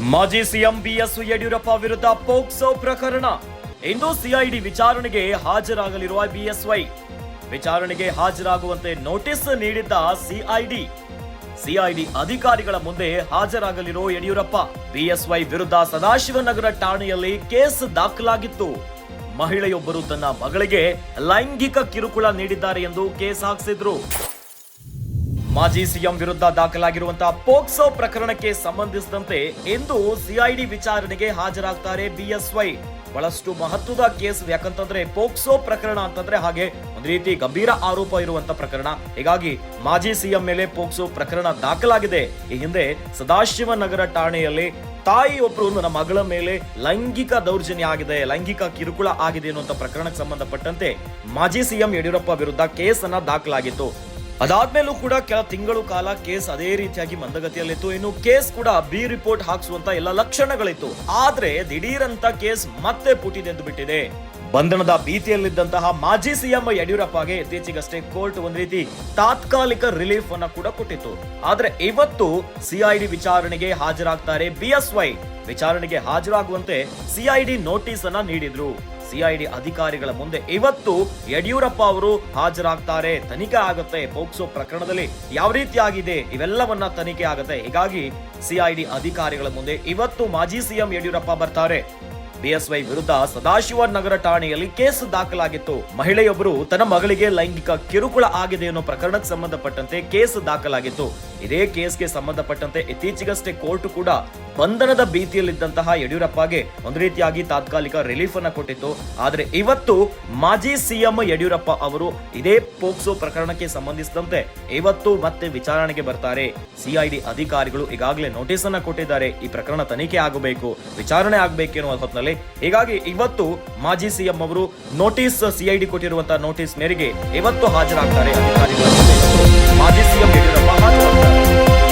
ಮಾಜಿ CM BS Yediyurappa ವಿರುದ್ಧ POCSO ಪ್ರಕರಣ. ಇಂದು ಸಿಐಡಿ ವಿಚಾರಣೆಗೆ ಹಾಜರಾಗಲಿರುವ ಬಿಎಸ್ವೈ. ವಿಚಾರಣೆಗೆ ಹಾಜರಾಗುವಂತೆ ನೋಟಿಸ್ ನೀಡಿದ್ದ ಸಿಐಡಿ. ಸಿಐಡಿ ಅಧಿಕಾರಿಗಳ ಮುಂದೆ ಹಾಜರಾಗಲಿರೋ ಯಡಿಯೂರಪ್ಪ, ಬಿಎಸ್ವೈ ವಿರುದ್ಧ ಸದಾಶಿವನಗರ ಠಾಣೆಯಲ್ಲಿ ಕೇಸ್ ದಾಖಲಾಗಿತ್ತು. ಮಹಿಳೆಯೊಬ್ಬರು ತನ್ನ ಮಗಳಿಗೆ ಲೈಂಗಿಕ ಕಿರುಕುಳ ನೀಡಿದ್ದಾರೆ ಎಂದು ಕೇಸ್ ಹಾಕಿಸಿದ್ರು. ಮಾಜಿ ಸಿಎಂ ವಿರುದ್ಧ ದಾಖಲಾಗಿರುವಂತಹ ಪೋಕ್ಸೋ ಪ್ರಕರಣಕ್ಕೆ ಸಂಬಂಧಿಸಿದಂತೆ ಇಂದು ಸಿಐಡಿ ವಿಚಾರಣೆಗೆ ಹಾಜರಾಗ್ತಾರೆ ಬಿಎಸ್ವೈ. ಬಹಳಷ್ಟು ಮಹತ್ವದ ಕೇಸ್ ಯಾಕಂತಂದ್ರೆ ಪೋಕ್ಸೋ ಪ್ರಕರಣ ಅಂತಂದ್ರೆ ಹಾಗೆ ಒಂದು ರೀತಿ ಗಂಭೀರ ಆರೋಪ ಇರುವಂತ ಪ್ರಕರಣ. ಹೀಗಾಗಿ ಮಾಜಿ ಸಿಎಂ ಮೇಲೆ ಪೋಕ್ಸೋ ಪ್ರಕರಣ ದಾಖಲಾಗಿದೆ. ಈ ಹಿಂದೆ ಸದಾಶಿವನಗರ ಠಾಣೆಯಲ್ಲಿ ತಾಯಿ ಒಬ್ರು ನನ್ನ ಮಗಳ ಮೇಲೆ ಲೈಂಗಿಕ ದೌರ್ಜನ್ಯ ಆಗಿದೆ, ಲೈಂಗಿಕ ಕಿರುಕುಳ ಆಗಿದೆ ಅನ್ನುವಂತ ಪ್ರಕರಣಕ್ಕೆ ಸಂಬಂಧಪಟ್ಟಂತೆ ಮಾಜಿ ಸಿಎಂ ಯಡಿಯೂರಪ್ಪ ವಿರುದ್ಧ ಕೇಸನ್ನ ದಾಖಲಾಗಿತ್ತು. ಅದಾದ್ಮೇಲೂ ಕೂಡ ಕೆಲ ತಿಂಗಳು ಕಾಲ ಕೇಸ್ ಅದೇ ರೀತಿಯಾಗಿ ಮಂದಗತಿಯಲ್ಲಿತ್ತು. ಇನ್ನು ಕೇಸ್ ಕೂಡ ಬಿ ರಿಪೋರ್ಟ್ ಹಾಕಿಸುವಂತ ಎಲ್ಲ ಲಕ್ಷಣಗಳಿತ್ತು. ಆದ್ರೆ ದಿಢೀರಂತ ಕೇಸ್ ಮತ್ತೆ ಪುಟಿದೆಂದು ಬಿಟ್ಟಿದೆ. ಬಂಧನದ ಭೀತಿಯಲ್ಲಿದ್ದಂತಹ ಮಾಜಿ ಸಿಎಂ ಯಡಿಯೂರಪ್ಪಗೆ ಇತ್ತೀಚೆಗಷ್ಟೇ ಕೋರ್ಟ್ ಒಂದ್ ರೀತಿ ತಾತ್ಕಾಲಿಕ ರಿಲೀಫ್ ಅನ್ನ ಕೂಡ ಕೊಟ್ಟಿತ್ತು. ಆದ್ರೆ ಇವತ್ತು ಸಿಐಡಿ ವಿಚಾರಣೆಗೆ ಹಾಜರಾಗ್ತಾರೆ ಬಿಎಸ್ವೈ ವಿಚಾರಣೆಗೆ ಹಾಜರಾಗುವಂತೆ ಸಿಐಡಿ ನೋಟಿಸ್ ಅನ್ನ ನೀಡಿದ್ರು. ಸಿಐಡಿ ಅಧಿಕಾರಿಗಳ ಮುಂದೆ ಇವತ್ತು ಯಡಿಯೂರಪ್ಪ ಅವರು ಹಾಜರಾಗ್ತಾರೆ. ತನಿಖೆ ಆಗುತ್ತೆ. ಪೋಕ್ಸೋ ಪ್ರಕರಣದಲ್ಲಿ ಯಾವ ರೀತಿ ಆಗಿದೆ ಇವೆಲ್ಲವನ್ನ ತನಿಖೆ ಆಗುತ್ತೆ. ಹೀಗಾಗಿ ಸಿಐಡಿ ಅಧಿಕಾರಿಗಳ ಮುಂದೆ ಇವತ್ತು ಮಾಜಿ ಸಿಎಂ ಯಡಿಯೂರಪ್ಪ ಬರ್ತಾರೆ. ಬಿಎಸ್ವೈ ವಿರುದ್ಧ ಸದಾಶಿವ ನಗರ ಠಾಣೆಯಲ್ಲಿ ಕೇಸ್ ದಾಖಲಾಗಿತ್ತು. ಮಹಿಳೆಯೊಬ್ಬರು ತನ್ನ ಮಗಳಿಗೆ ಲೈಂಗಿಕ ಕಿರುಕುಳ ಆಗಿದೆ ಅನ್ನೋ ಪ್ರಕರಣಕ್ಕೆ ಸಂಬಂಧಪಟ್ಟಂತೆ ಕೇಸ್ ದಾಖಲಾಗಿತ್ತು. ಇದೇ ಕೇಸ್ಗೆ ಸಂಬಂಧಪಟ್ಟಂತೆ ಇತ್ತೀಚೆಗಷ್ಟೇ ಕೋರ್ಟ್ ಕೂಡ ಬಂಧನದ ಭೀತಿಯಲ್ಲಿದ್ದಂತಹ ಯಡಿಯೂರಪ್ಪಗೆ ಒಂದು ರೀತಿಯಾಗಿ ತಾತ್ಕಾಲಿಕ ರಿಲೀಫ್ ಅನ್ನ ಕೊಟ್ಟಿತ್ತು. ಆದ್ರೆ ಇವತ್ತು ಮಾಜಿ ಸಿಎಂ ಯಡಿಯೂರಪ್ಪ ಅವರು ಇದೇ ಪೋಕ್ಸೋ ಪ್ರಕರಣಕ್ಕೆ ಸಂಬಂಧಿಸಿದಂತೆ ಇವತ್ತು ಮತ್ತೆ ವಿಚಾರಣೆಗೆ ಬರ್ತಾರೆ. ಸಿಐಡಿ ಅಧಿಕಾರಿಗಳು ಈಗಾಗಲೇ ನೋಟಿಸ್ ಅನ್ನ ಕೊಟ್ಟಿದ್ದಾರೆ. ಈ ಪ್ರಕರಣ ತನಿಖೆ ಆಗಬೇಕು. ವಿಚಾರಣೆ ಆಗಬೇಕು ಎನ್ನುವ ಹೀಗಾಗಿ ಇವತ್ತು ಮಾಜಿ ಸಿಎಂ ಅವರು ನೋಟಿಸ್ ಸಿಐಡಿ ಕೊಟ್ಟಿರುವಂತಹ ನೋಟಿಸ್ ಮೇರೆಗೆ ಇವತ್ತು ಹಾಜರಾಗ್ತಾರೆ ಅಧಿಕಾರಿಗಳ. ಮಾಜಿ ಸಿಎಂ ಯಡಿಯೂರಪ್ಪ